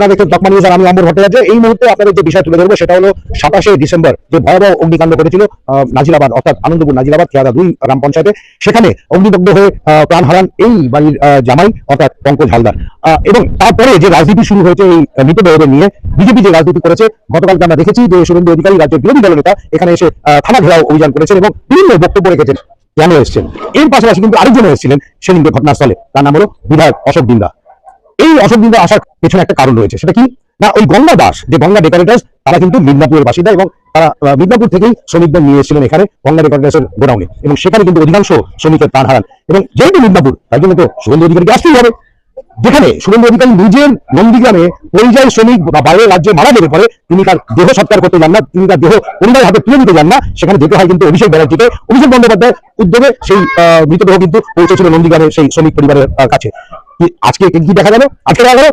News আমি অমর ভট্টাচার্য। এই মুহূর্তে আপনাদের যে বিষয় তুলে ধরবো, সেটা হলো সাতাশে ডিসেম্বর যে ভয়াবহ অগ্নিকাণ্ড নাজিরাবাদ অর্থাৎ আনন্দপুর নাজিরাবাদ দুই পঞ্চায়েতে। সেখানে অগ্নিদগ্ধ হয়ে প্রাণ হারান এই বাড়ির জামাই, অর্থাৎ পঙ্কজ হালদার। এবং তারপরে যে রাজনীতি শুরু হয়েছে এই মৃতদেহদের নিয়ে, বিজেপি যে রাজনীতি করেছে, গতকালকে আমরা দেখেছি যে শুভেন্দু অধিকারী রাজ্যের বিরোধী দলনেতা এখানে এসে থানা ঘেরাও অভিযান করেছেন এবং বিভিন্ন বক্তব্য রেখেছেন। কেন এসেছেন? এর পাশাপাশি কিন্তু আরেকজন এসেছিলেন সেদিনকে ঘটনাস্থলে। তার নাম হলো বিধায়ক অশোক দিন্দা এই অশোক দিন্দা আসার পেছনে একটা কারণ রয়েছে। সেটা কি? না, ওই গঙ্গা দাস, যে গঙ্গা ডেকারেটার্স তারা কিন্তু মিদনাপুরের বাসিন্দা এবং তারা মিদনাপুর থেকেই শ্রমিকদের নিয়ে এসেছিলেন এখানে গঙ্গা ডেকারেটার্সের গোডাউনে এবং সেখানে কিন্তু অধিকাংশ শ্রমিকের প্রাণ হারান। এবং যেহেতু মিদনাপুর, তার জন্য তো শুভেন্দু অধিকারীকে আসতেই হবে। যেখানে শুভেন্দু অধিকারী নিজের নন্দীগ্রামে পরিযায়ী শ্রমিক বা বাইরের রাজ্যে মারা গেলে পরে, তিনি তার দেহ সৎকার করতে যান না, তিনি তার দেহ পরিবারের হাতে তুলে দিতে যান না, সেখানে যেতে হয় কিন্তু অভিষেক ব্যানার্জিকে। অভিষেক বন্দ্যোপাধ্যায়ের উদ্যোগে সেই মৃতদেহ কিন্তু পৌঁছেছিল নন্দীগ্রামের সেই শ্রমিক পরিবারের কাছে। আজকে কি দেখা গেল আজকে দেখা গেল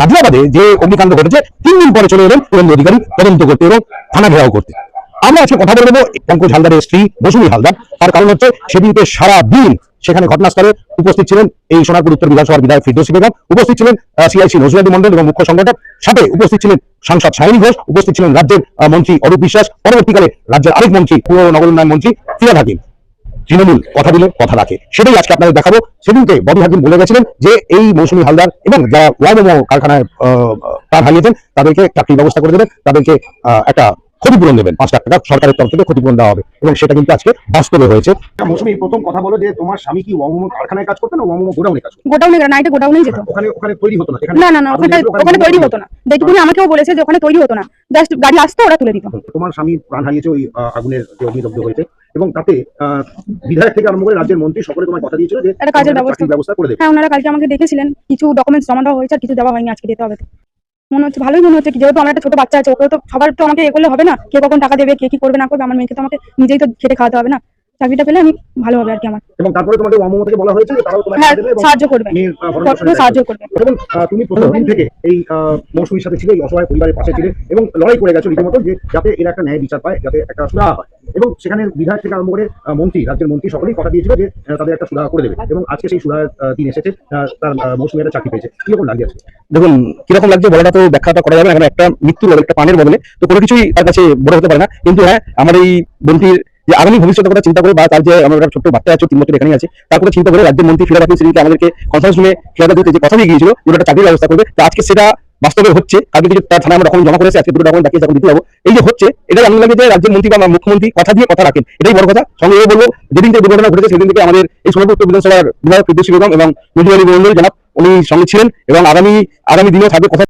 নাজিরাবাদে যে অগ্নিকাণ্ড ঘটেছে, তিন দিন পরে চলে এলেন শুভেন্দু অধিকারী, তদন্ত করতে এবং থানা ঘেরাও করতে। আমরা আজকে কথা বলে দেবো পঙ্কজ হালদারের স্ত্রী মৌসুমী হালদার। তার কারণ হচ্ছে সেদিনকে সারা দিন সেখানে ঘটনাস্থলে উপস্থিত ছিলেন এই সোনারপুর উত্তর বিধানসভার বিধায়ক ফিরদৌসী বেগম। উপস্থিত ছিলেন সিআইসি নজরুল মন্ডল এবং মুখ্য সংগঠক। সাথে উপস্থিত ছিলেন সাংসদ সায়নী ঘোষ। উপস্থিত ছিলেন রাজ্যের মন্ত্রী অরূপ বিশ্বাস। পরবর্তীকালে রাজ্যের আরেক মন্ত্রী, পুর নগর উন্নয়ন মন্ত্রী ফিরাদ হাকিম তৃণমূল কথা দিলে কথা রাখে। সেটাই আজকে আপনাদের দেখাবো। সেদিনকে ববি হাকিম বলে গেছিলেন যে এই মৌসুমী হালদার এবং যারা ওয়াইমো কারখানায় প্রাণ হারিয়েছেন, তাদেরকে চাকরির ব্যবস্থা করে দেবেন, তাদেরকে একটা ক্ষতিপূরণ দেবেন। পাঁচ লাখ টাকা সরকারের তরফ থেকে ক্ষতিপূরণ দেওয়া হবে এবং সেটা কিন্তু আজকে বাস্তবে হয়েছে। মৌসুমী প্রথম কথা বলো যে তোমার স্বামী কি ওয়ামো কারখানায় কাজ করতো না ওয়ামো গোডাউনে কাজ করতো? গোডাউনে নাইটে গোডাউনেই যেত। ওখানে ওখানে তৈরি হতো না এখানে না না না ওখানে ওখানে তৈরি হতো না। আমাকেও বলেছে যে ওখানে তৈরি হতো না। জাস্ট গাড়ি আসতো ওরা তুলে দিত। তোমার স্বামী প্রাণ হারিয়েছে ওই আগুনের যে অগ্নিদগ্ধ হয়েছে এবং তাতে আহ, বিধায়ক থেকে আরম্ভ করে রাজ্যের মন্ত্রী সকলে তোমার কথা দিয়েছিল যে একটা কাজের ব্যবস্থা। ব্যবস্থা করে দেবে। হ্যাঁ ওনারা কালকে আমাকে দেখেছিলেন কিছু ডকুমেন্টস জমা দেওয়া হয়েছে আর কিছু দেওয়া হয়নি আজকে দিতে হবে। মনে হচ্ছে ভালোই মনে হচ্ছে যেহেতু আমার একটা ছোট বাচ্চা আছে ওকে তো সবার তো আমাকে এ করলে হবে না? কে কখন টাকা দেবে কে কি করবে না করবে আমার মেয়েকে তো আমাকে নিজেই তো খেটে খাওয়াতে হবে না। চাকরিটা পেলে আমি ভালো হবে আর কি আমার। এবং তারপরে তোমাদের ওয়ামো থেকে বলা হয়েছে যে তারাও তোমাকে হ্যাঁ সাহায্য করবে। কখনো সাহায্য করবে। এবং তুমি প্রথম দিন থেকে এই মৌসুমীর সাথে ছিলে এই অসহায় পরিবারের পাশে ছিলে এবং লড়াই করে গেছো রীতিমতো যে যাতে এর একটা ন্যায় বিচার পায় যাতে একটা সুরাহা হয়। এবং সেখানে বিধায়ক থেকে আরম্ভ করে মন্ত্রী রাজ্যের মন্ত্রী সকলেই কথা দিয়েছিল যে তাদের একটা সুরাহা করে দেবে। এবং আজকে সেই সুরাহা দিন এসেছে তার মৌসুমী একটা চাকরি পেয়েছে। কীরকম লাগে আজকে? দেখুন কীরকম লাগছে বলাটা তো ব্যাখ্যাটা করা যাবে না, একটা মৃত্যুর বদলে একটা পানের বদলে তো কোনো কিছুই তার কাছে বড় হতে পারে না। কিন্তু হ্যাঁ আমার এই বোনটির যে আগামী ভবিষ্যতের কথা চিন্তা করে বা তার যে আমার ছোট্ট বাচ্চা আছে তিন বছর এখানে আছে তার কথা চিন্তা করে রাজ্যের মন্ত্রী ফিরাদ হাকিম সেদিনকে আমাদেরকে কনফারেন্স রুমে ফিরাদ দিতে যে কথা দিয়ে গিয়েছিল যেটা একটা চাকরির ব্যবস্থা করবে তো আজকে সেটা বাস্তবে হচ্ছে, কালকে কিছু তার থানায় আমরা জমা করেছি, আজকে দুটো ডকুমেন্ট বাকি যখন দিতে এই যে হচ্ছে এটা আমি লাগে যে রাজ্যের মন্ত্রী বা মুখ্যমন্ত্রী কথা দিয়ে কথা রাখেন। এটাই বড় কথা। সঙ্গে এও বলব, যেদিন থেকে দুর্ঘটনা ঘটেছে, সেদিন থেকে আমাদের এই সোনাপুর উত্তর বিধানসভার বিধায়ক ফিরদৌসী এবং মন্ত্রী জনাব, উনি সঙ্গে ছিলেন এবং আগামী আগামী দিনেও থাকবে। কথা